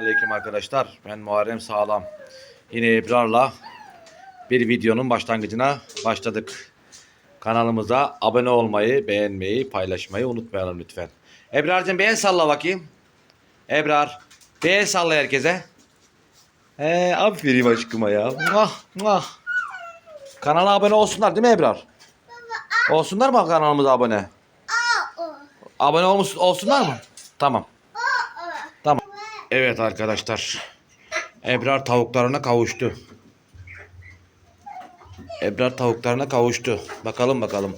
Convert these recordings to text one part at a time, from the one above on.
Aleyküm arkadaşlar. Ben Muharrem Sağlam. Yine Ebrar'la bir videonun başlangıcına başladık. Kanalımıza abone olmayı, beğenmeyi, paylaşmayı unutmayalım lütfen. Ebrar'cığım beğen salla bakayım. Ebrar, beğen salla herkese. He, aferin aşkıma ya. Muah, muah. Kanala abone olsunlar değil mi Ebrar? Olsunlar mı kanalımıza abone? Abone olmuş, olsunlar mı? Tamam. Evet arkadaşlar. Ebrar tavuklarına kavuştu. Ebrar tavuklarına kavuştu. Bakalım bakalım.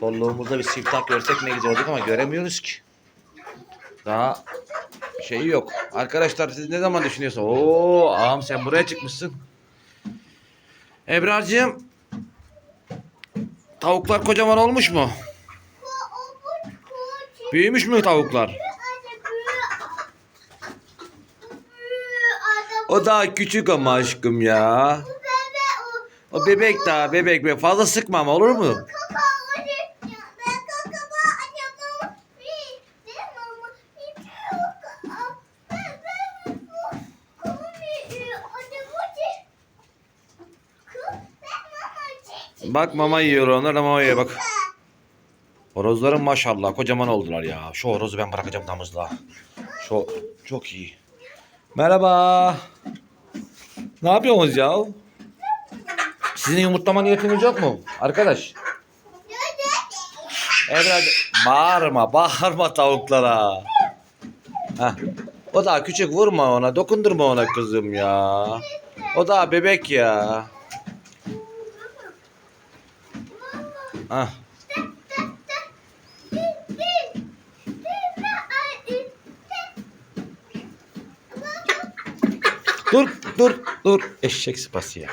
Solluğumuzda bir siftah görsek ne güzel olacak ama göremiyoruz ki. Daha şeyi yok. Arkadaşlar siz ne zaman düşünüyorsunuz? Oo, ağam sen buraya çıkmışsın. Ebrar'cığım tavuklar kocaman olmuş mu? Büyümüş mü tavuklar? O daha küçük ama aşkım ya. O bebek daha bebek be fazla sıkma ama olur mu? Bak mama yiyor onlar da mama yiyor bak. Horozların maşallah kocaman oldular ya. Şu horozu ben bırakacağım damızlığa. Şu çok iyi. Merhaba. Ne yapıyorsunuz ya? Sizin yumurtlama niyetiniz yok mu? Arkadaş. Evren bağırma, bağırma tavuklara. Heh. O daha küçük vurma ona, dokundurma ona kızım ya. O daha bebek ya. Heh. Dur, dur, dur. Eşek sıpası ya.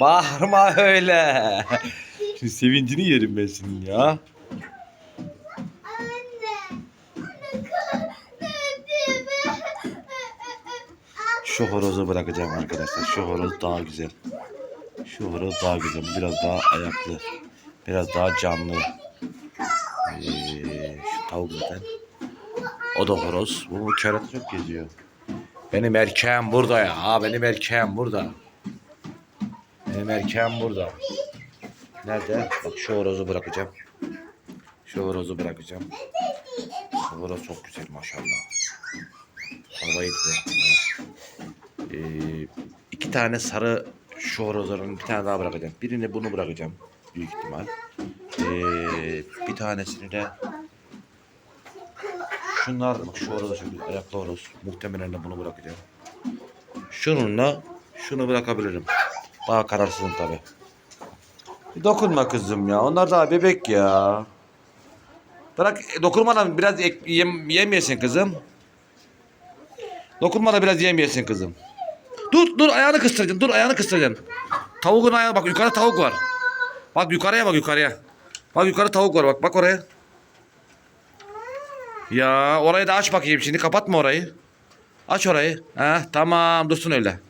Bağırma öyle. Şimdi sevincini yerim ben senin ya. Şu horozu bırakacağım arkadaşlar. Şu horoz daha güzel. Şu horoz daha güzel. Biraz daha ayaklı. Biraz daha canlı. Ee, şu tavuk zaten. O da horoz. Bu, kerata çok geziyor. Benim erkeğim burada ya. Benim erkeğim burada. Benim erkeğim burada. Nerede? Bak şu horozu bırakacağım. Şu horozu bırakacağım. Şu horoz çok güzel maşallah. Havayı da. Ee, iki tane sarı şu horozların bir tane daha bırakacağım. Birini bunu bırakacağım. Büyük ihtimal. Ee, bir tanesini de Şunlar bak şu horoz da çok güzel. Ayaklı horoz. Muhtemelen de bunu bırakacağım. Şununla şunu bırakabilirim. Daha kararsızım tabi. Dokunma kızım ya. Onlar daha bebek ya. Bırak e, dokunmadan biraz ek, yem, yemeyesin kızım. Dokunmadan biraz yemeyesin kızım. Dur dur ayağını kıstıracaksın. Dur ayağını kıstıracaksın. Tavuğun ayağı bak yukarıda tavuk var. Bak yukarıya bak yukarıya. Bak yukarı tavuk var bak bak oraya. Ya orayı da aç bakayım şimdi kapatma orayı. Aç orayı. Ha tamam dursun öyle.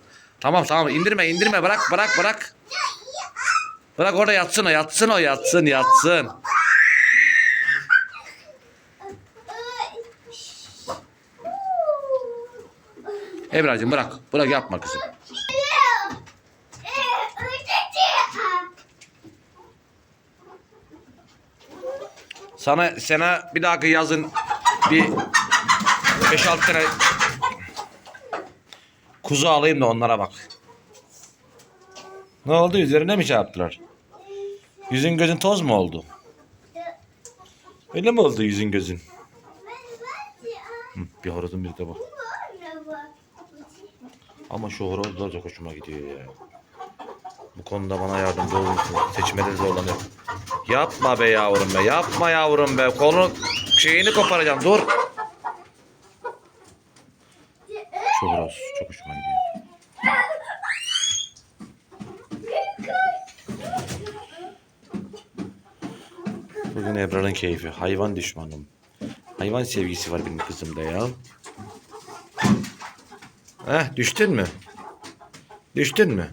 Tamam tamam indirme indirme bırak bırak bırak. Bırak orada yatsın o yatsın o yatsın yatsın. Ebrar'cığım bırak bırak yapma kızım. Sana sana bir dahaki yazın bir 5-6 tane kuzu alayım da onlara bak. Ne oldu üzerine mi yaptılar? Yüzün gözün toz mu oldu? Öyle mi oldu yüzün gözün? Hı, bir horozun bir de bak. Ama şu horozlar çok hoşuma gidiyor ya. Bu konuda bana yardımcı olun. Seçmede zorlanıyorum. Yapma be yavrum be. Yapma yavrum be. Konu şeyini koparacağım. Dur. Şu horoz çok hoşuma gidiyor. Bugün Ebrar'ın keyfi. Hayvan düşmanım. Hayvan sevgisi var benim kızımda ya. Heh düştün mü? Düştün mü?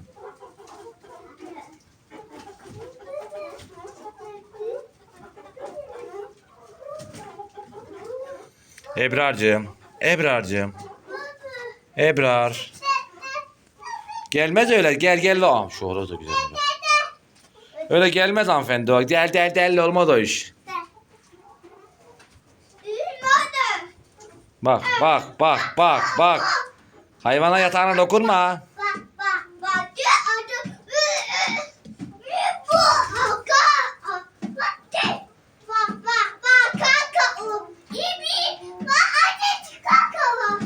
Ebrar'cığım. Ebrar'cığım. Ebrar. Gelmez öyle. Gel gel lan. Şu horoz da güzel. bak. Öyle gelmez hanımefendi o. Del del del olmaz o iş. Bak bak bak bak bak. Hayvana yatağına dokunma. Bak bak bak. Adı. Bu. Bak. Bak bak bak. Kaka o. İbi. Bak anne kaka var.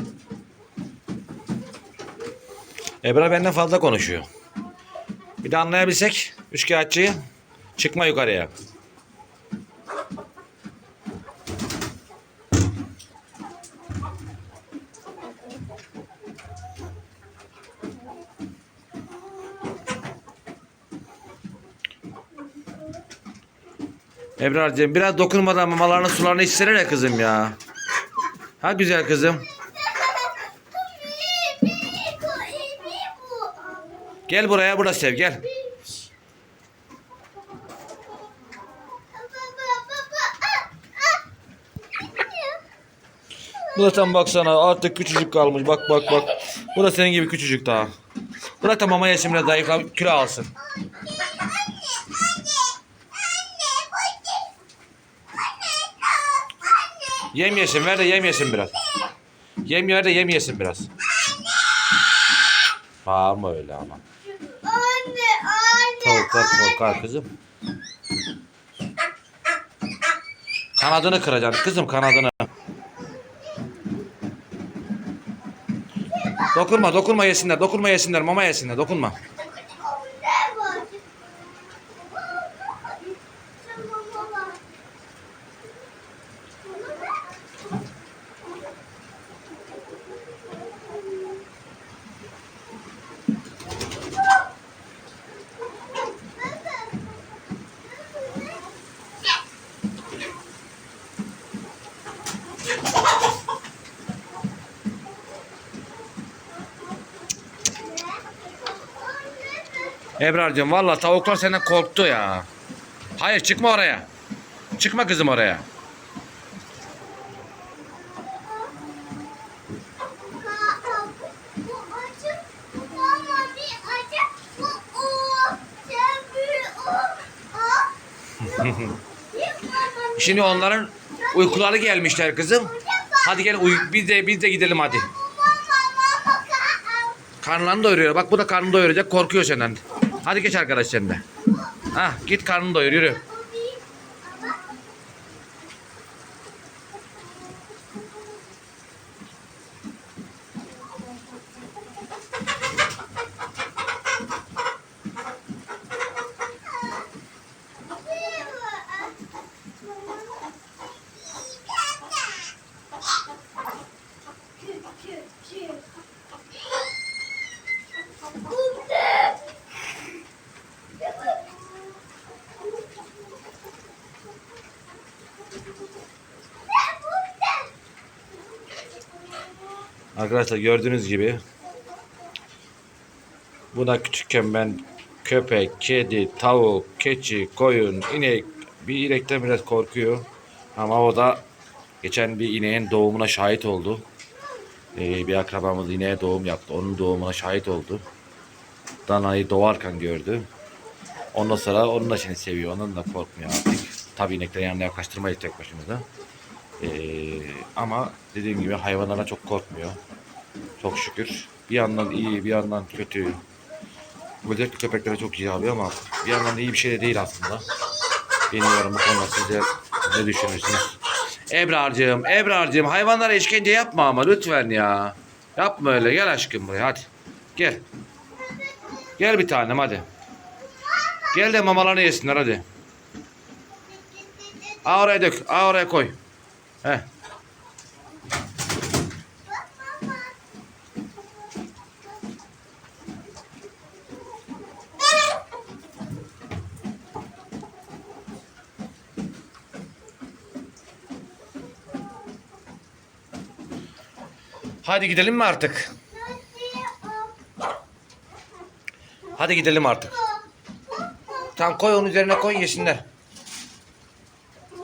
Ebrar benden fazla konuşuyor. Bir de anlayabilsek üçkağıtçıyı çıkma yukarıya. Ebrar'cığım biraz dokunmadan mamalarını sularını içsene kızım ya. Ha güzel kızım. Gel buraya burada sev gel. Tam baksana artık küçücük kalmış. Bak bak bak. Bu da senin gibi küçücük daha. Bırak da mama yesin biraz zayıfla kilo alsın. Yem yesin ver de yem yesin biraz. Yem ver de yem yesin biraz. Bağırma öyle ama. Tavuklar korkar kızım. Kanadını kıracaksın kızım kanadını. Dokunma dokunma yesinler dokunma yesinler mama yesinler dokunma. Ebrar'cığım valla tavuklar senden korktu ya. Hayır çıkma oraya. Çıkma kızım oraya. Şimdi onların uykuları gelmişler kızım. Hadi gel uy biz de biz de gidelim hadi. mama, mama, ka- Karnlarını doyuruyor. Bak bu da karnını doyuracak korkuyor senden. Hadi geç arkadaş sen de. Hah git karnını doyur yürü. Arkadaşlar gördüğünüz gibi buna küçükken ben köpek, kedi, tavuk, keçi, koyun, inek bir inekten biraz korkuyor. Ama o da geçen bir ineğin doğumuna şahit oldu. Ee, bir akrabamız ineğe doğum yaptı. Onun doğumuna şahit oldu. Danayı doğarken gördü. Ondan sonra onun da şimdi seviyor. Ondan da korkmuyor artık. Tabii ineklerin yanına yaklaştırmayız tek başımıza. Ee, ama dediğim gibi hayvanlara çok korkmuyor. Çok şükür. Bir yandan iyi, bir yandan kötü. Özellikle köpeklere çok iyi abi ama bir yandan da iyi bir şey de değil aslında. Bilmiyorum bu konuda siz de ne düşünürsünüz? Ebrar'cığım, Ebrar'cığım hayvanlara işkence yapma ama lütfen ya. Yapma öyle. Gel aşkım buraya hadi. Gel. Gel bir tanem hadi. Gel de mamalarını yesinler hadi. Aa oraya dök. Aa oraya koy. Heh. Hadi gidelim mi artık? Hadi gidelim artık. Tamam koy onun üzerine koy yesinler.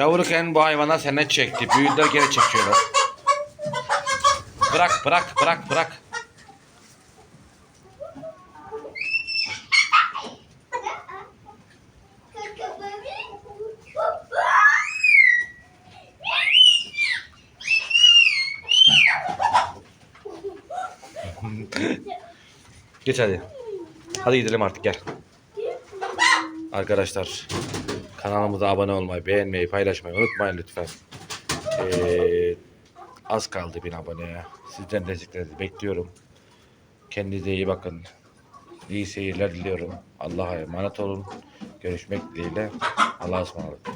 Yavruken bu hayvanlar senden çekti. Büyüdüler geri çekiyorlar. Bırak bırak bırak bırak. Geç hadi. Hadi gidelim artık gel. Arkadaşlar kanalımıza abone olmayı, beğenmeyi, paylaşmayı unutmayın lütfen. Ee, az kaldı bin aboneye. Sizden desteklerinizi bekliyorum. Kendinize iyi bakın. İyi seyirler diliyorum. Allah'a emanet olun. Görüşmek dileğiyle. Allah'a ısmarladık.